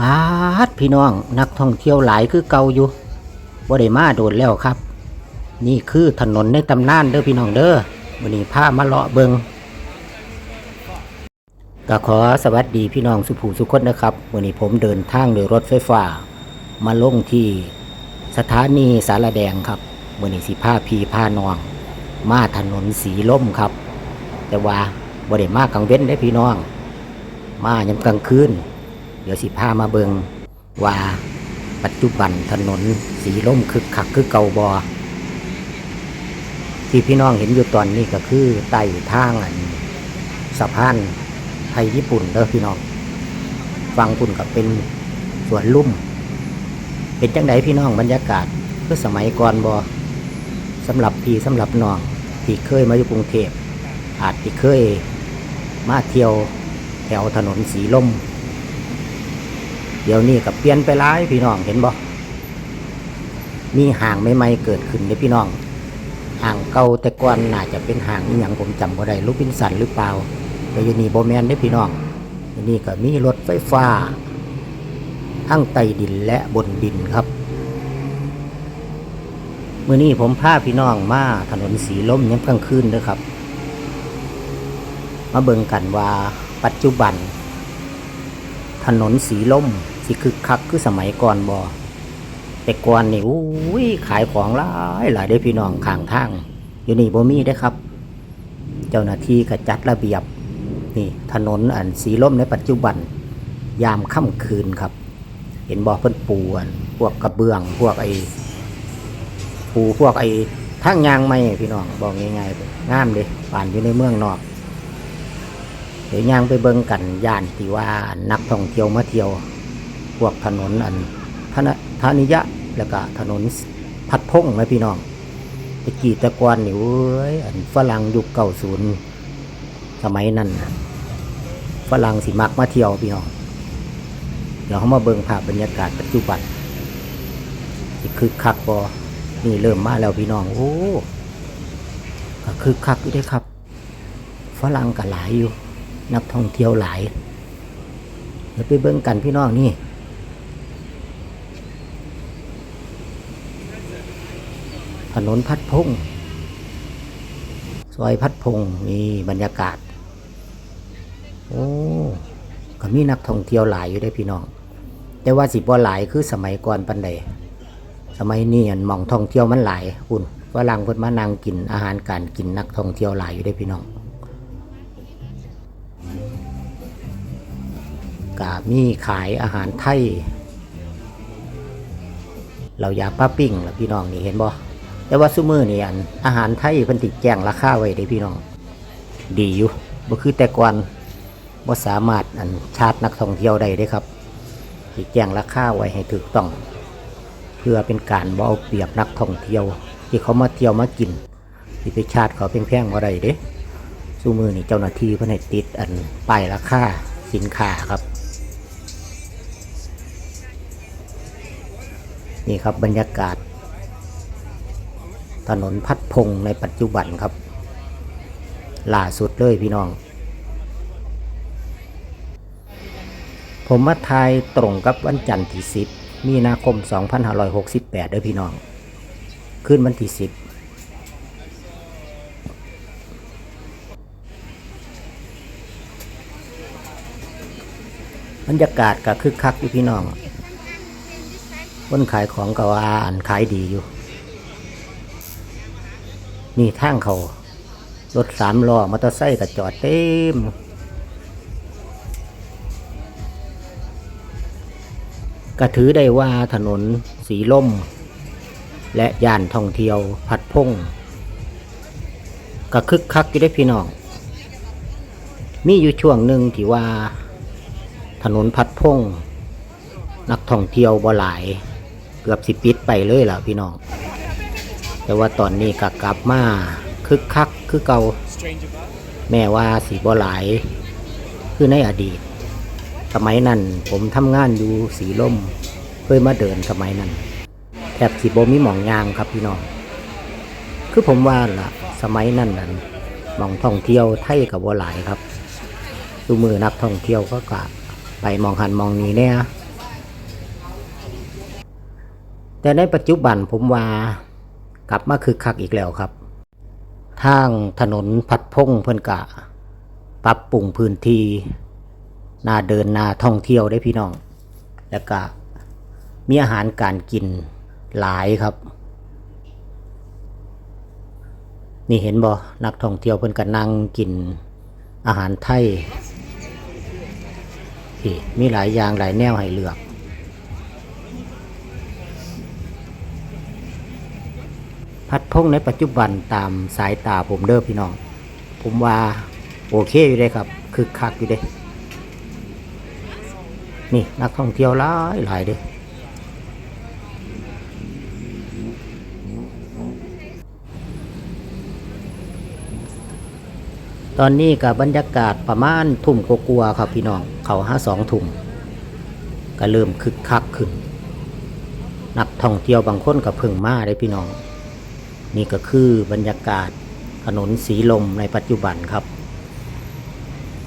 ปาดพี่น้องนักท่องเที่ยวหลายคือเก่าอยู่บ่ได้มาโดนแล้วครับ นี่คือถนนในตำนานเด้อพี่น้องเด้อวันนี้พามาเลาะเบิงก็ขอสวัสดีพี่น้องสุภูสุคนนะครับวันนี้ผมเดินทางโดยรถไฟฟ้า มาลงที่สถานีสารแดงครับวันนี้สิพาพีพานอง มาถนนสีล่มครับ แต่ว่าบ่ได้มากลางเว้นได้อพี่น้อง มายามกลางคืน เดี๋ยวสิพามาเบิงว่าปัจจุบันถนนสีล่มคึกคักคือเก่าบอที่พี่น้องเห็นอยู่ตอนนี้ก็คือไต่ทางอันสะพานไทยญี่ปุ่นเด้อพี่น้องฟังปุ่นกับเป็นสวนลุ่ม เป็นจังไดพี่น้องบรรยากาศเพื่อสมัยก่อนบอสำหรับพี่สำหรับน้องที่เคยมาอยู่กรุงเทพอาจที่เคยมาเที่ยวแถวถนนสีลม เดี๋ยวนี้กับเปลี่ยนไปหลายพี่น้องเห็นบ่มีห่างใหม่ๆเกิดขึ้นเลยพี่น้องห่างเก่าแต่ก่อนน่าจะเป็นห่างนี่อย่างผมจำบ่ได้ลูกพินสันหรือเปล่าแต่ยนี่โบแมนได้พี่น้องยนี้ก็มีรถไฟฟ้าทั้งใต้ดินและบนดินครับเมื่อนี้ผมพาพี่น้องมาถนนสีลมย้ำกลางคืนด้อครับ มาเบิ่งกันว่าปัจจุบัน ถนนสีล่ม สิคึกคักคือสมัยก่อนบอแต่ก่อนนี่อุ้ยขายของหลายหลายได้พี่น้องข้างทาง อยู่นี่บ่มีได้ครับ เจ้าหน้าที่ก็จัดระเบียบนี่ถนนอันสีล่มในปัจจุบัน ยามค่ำคืนครับ เห็นบ่อเพิ่นปูนพวกกระเบื้อง พวกไอ้ปูพวกไอ้ทางยางไม่พี่น้องบอกง่ายๆงามเลยป่านอยู่ในเมืองนอกเดี๋ยวยางไปเบิ่งกันย่านที่ว่านักท่องเที่ยวมาเที่ยว พวกถนนอันธนธานิยะแล้วก็ถนนพัดพงนะพี่น้องตะกี้ตะกอนนี่เว้ยอันฝรั่งยุคเก่าศูนย์สมัยนั้นฝรั่งสิมักมาเที่ยวพี่น้องเดี๋ยวเขามาเบิ่งภาพบรรยากาศปัจจุบันสิคึกคักบอนี่เริ่มมาแล้วพี่น้องโอ้คึกคักอยู่เด้ครับฝรั่งก็หลายอยู่ นักท่องเที่ยวหลายเดี๋ยวไปเบิ่งกันพี่น้องนี่ ถนนพัดพงซอยพัดพงนี่บรรยากาศ โอ้ก็มีนักท่องเที่ยวหลายอยู่ได้พี่น้อง แต่ว่าสิบ่หลายคือสมัยก่อนปันใดสมัยนี้อันมองท่องเที่ยวมันหลายอุ่นฝรั่งเพิ่นมานั่งกินอาหารการกินนักท่องเที่ยวหลายอยู่ได้พี่น้องก็มีขายอาหารไทย เราอยากป้าปิ้งแล่ะพี่น้องนี่เห็นบ่ แต่ว่าซุมือนี่อันอาหารไทยเพิ่นติดแจ้งราคาไว้เด้พี่น้อง ดีอยู่บ่คือแต่ก่อนบ่สามารถอันชาร์จนักท่องเที่ยวได้เด้ครับติดแจ้งราคาไว้ให้ถูกต้อง เพื่อเป็นการบ่เอาเปรียบนักท่องเที่ยว ที่เขามาเที่ยวมากินสิไปชาร์จเขาแพงๆบ่ได้เด้ซุมือนี่เจ้าหน้าที่เพิ่นให้ติดอันป้ายราคาสินค้าครับนี่ครับบรรยากาศ ถนนพัดพงในปัจจุบันครับล่าสุดเลยพี่น้อง ผมมาทายตรงกับวันจันทร์ที่ 10 มีนาคม 2568เด้อพี่น้อง ขึ้นวันที่ 10บรรยากาศก็คึกคักอยู่พี่น้องคนขายของก็ว่าอันขายดีอยู่ นี่ทางเขารถสามล้อมอเตอร์ไซค์ก็จอดเต็มก็ถือได้ว่าถนนสีล่ม และย่านท่องเที่ยวพัดพงก็คึกคักอยู่ได้พี่น้อง มีอยู่ช่วงหนึ่งที่ว่า ถนนพัดพง นักท่องเที่ยวบ่หลาย เกือบสิปิดไปเลยล่ะพี่น้อง แต่ว่าตอนนี้ก็กลับมาคึกคักคือเก่าแม่ว่าสีบ่หลาย คือในอดีต สมัยนั้นผมทำงานอยู่สีล่มเคยมาเดินสมัยนั้นแทบสิบ่มีหมองยางครับพี่น้องคือผมว่าล่ะ สมัยนั้นนั้นมองท่องเที่ยวไทยกับบ่หลายครับดูมือนักท่องเที่ยวก็กะไปมองหันมองนี้เนี่ยแต่ในปัจจุบันผมว่า กลับมาคึกคักอีกแล้วครับ ทางถนนพัดพงเพิ่นกะ ปรับปรุงพื้นที่น่าเดินน่าท่องเที่ยวได้พี่น้อง แล้วก็มีอาหารการกินหลายครับ นี่เห็นบ่นักท่องเที่ยวเพิ่นก็นั่งกินอาหารไทยพี่มีหลายอย่างหลายแนวให้เลือก พัดพงในปัจจุบันตามสายตาผมเด้อพี่น้อง ผมว่าโอเคอยู่เลยครับคึกคักอยู่เด้นี่นักท่องเที่ยวหลายหลายเด้ตอนนี้กับบรรยากาศประมาณทุ่มกลัวๆครับพี่น้อง เขาห้าสองทุ่มก็เริ่มคึกคักขึ้น นักท่องเที่ยวบางคนก็เพิ่งมาได้พี่น้อง นี่ก็คือบรรยากาศถนนสีลมในปัจจุบันครับ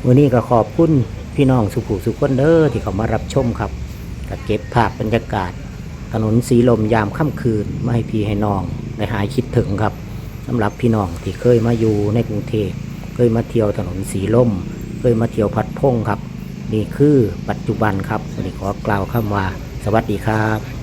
วันนี้ก็ขอบคุณพี่น้องสุขุสุขคนเด้อที่เขามารับชมครับก็เก็บภาพบรรยากาศ ถนนสีลมยามค่ำคืนมาให้พี่ให้น้องได้หายคิดถึงครับสำหรับพี่น้องที่เคยมาอยู่ในกรุงเทพเคยมาเที่ยวถนนสีลมเคยมาเที่ยวพัดพงครับ นี่คือปัจจุบันครับวันนี้ขอกล่าวคำว่า สวัสดีครับ